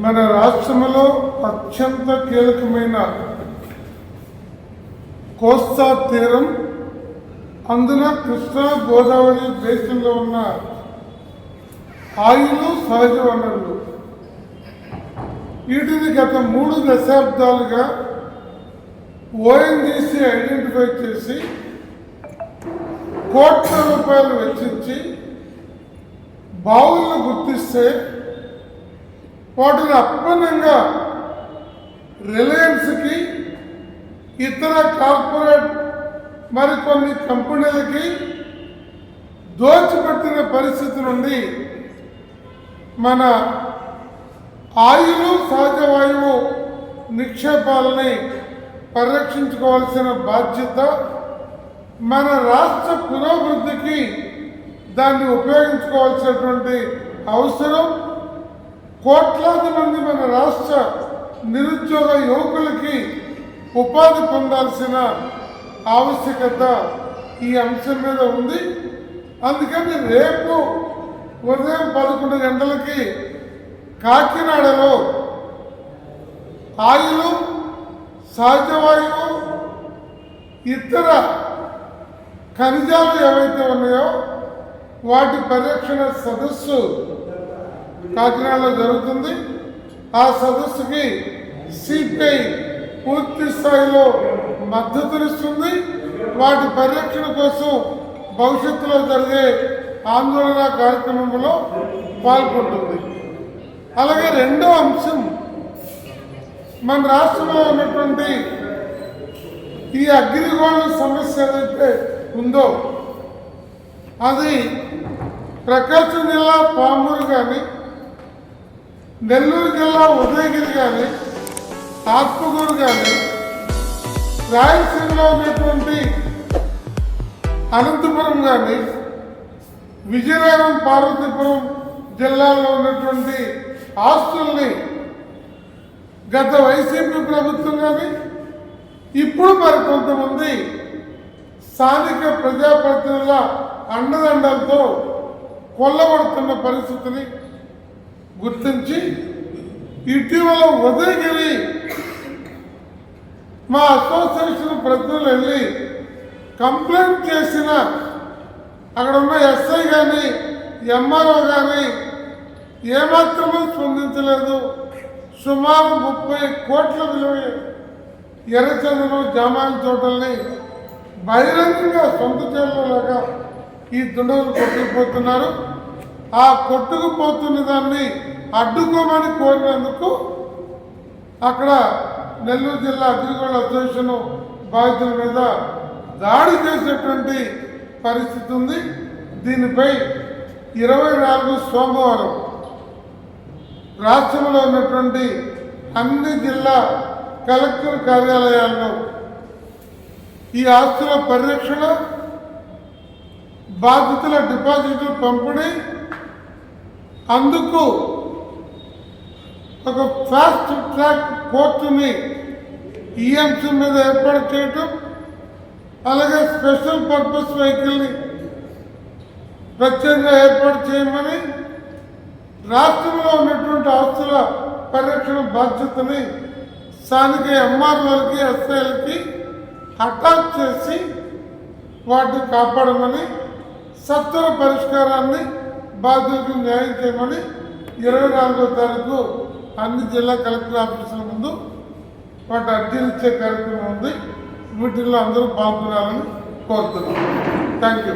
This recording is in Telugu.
మన రాష్ట్రంలో అత్యంత కీలకమైన కోస్తా తీరం అందున కృష్ణా గోదావరి బేసిన్లో ఉన్న ఆయిలు సహజ వనరులు. వీటిని గత మూడు దశాబ్దాలుగా ఓఎన్జీసీ ఐడెంటిఫై చేసి కోట్ల రూపాయలు వెచ్చించి బావులను గుర్తిస్తే వాటిని అప్పనంగా రిలయన్స్కి ఇతర కార్పొరేట్ మరికొన్ని కంపెనీలకి దోచిపెట్టిన పరిస్థితి నుండి మన ఆయులు సహజ వాయువు నిక్షేపాలని పరిరక్షించుకోవాల్సిన బాధ్యత మన రాష్ట్ర పురోభివృద్ధికి దాన్ని ఉపయోగించుకోవాల్సినటువంటి అవసరం. కోట్లాది మంది మన రాష్ట్ర నిరుద్యోగ యువకులకి ఉపాధి పొందాల్సిన ఆవశ్యకత ఈ అంశం మీద ఉంది. అందుకని రేపు ఉదయం పదకొండు గంటలకి కాకినాడలో ఆయిలు సహజవాయువు ఇతర ఖనిజాలు ఏవైతే ఉన్నాయో వాటి పరిరక్షణ సదస్సు కాకినాడలో జరుగుతుంది. ఆ సదస్సుకి సిపిఐ పూర్తి స్థాయిలో మద్దతునిస్తుంది వాటి పరిరక్షణ కోసం భవిష్యత్తులో జరిగే ఆందోళన కార్యక్రమంలో పాల్గొంటుంది. అలాగే రెండో అంశం మన రాష్ట్రంలో ఉన్నటువంటి ఈ అగ్నిగోళ సమస్య ఏదైతే ఉందో అది ప్రకాశం జిల్లా పామూరు కానీ నెల్లూరు జిల్లా ఉదయగిరి కానీ ఆత్మగూరు కానీ రాయలసీమలో ఉన్నటువంటి అనంతపురం కానీ విజయనగరం పార్వతీపురం జిల్లాలో ఉన్నటువంటి ఆస్తుల్ని గత వైసీపీ ప్రభుత్వం కానీ ఇప్పుడు మరి కొంతమంది స్థానిక ప్రజాప్రతినిధుల అండదండలతో కొల్లబడుతున్న పరిస్థితిని గుర్తించి ఇటీవల ఉదయగిరి మా అసోసియేషన్ ప్రతినిధులు వెళ్ళి కంప్లైంట్ చేసిన అక్కడ ఉన్న ఎస్ఐ కానీ ఎంఆర్ఓ కానీ ఏమాత్రమూ స్పందించలేదు. సుమారు ముప్పై కోట్ల విలువ ఎర్రచందనం జామాయిల చోటల్ని బహిరంగంగా సొంత చేనులాగా ఈ దుండగులు కొట్టుకుపోతున్నారు ఆ కొట్టుకుపోతున్న దాన్ని అడ్డుకోమని కోరినందుకు అక్కడ నెల్లూరు జిల్లా అగ్రిగోల్డ్ అసోసియేషన్ బాధితుల మీద దాడి చేసేటువంటి పరిస్థితి ఉంది. దీనిపై ఇరవై నాలుగు సోమవారం రాష్ట్రంలో ఉన్నటువంటి అన్ని జిల్లా కలెక్టర్ కార్యాలయాల్లో ఈ ఆస్తుల పరిరక్షణ బాధితుల డిపాజిట్లు పంపిణీ అందుకు ఒక ఫాస్ట్ ట్రాక్ కోర్టుని ఈఎంసీ మీద ఏర్పాటు చేయటం అలాగే స్పెషల్ పర్పస్ వెహికల్ని ప్రత్యేకంగా ఏర్పాటు చేయమని రాష్ట్రంలో ఉన్నటువంటి ఆస్తుల పరిరక్షణ బాధ్యతని స్థానిక ఎంఆర్ఓలకి ఎస్ఐలకి అటాచ్ చేసి వాటిని కాపాడమని సత్వర పరిష్కారాన్ని బాధితులకు న్యాయం చేయమని ఇరవై నాలుగో తారీఖు అన్ని జిల్లా కలెక్టర్ ఆఫీసుల ముందు వాటి అర్జీలు ఇచ్చే కార్యక్రమం ఉంది. వీటిల్లో అందరూ పాల్గొనాలని కోరుతున్నాం. Thank you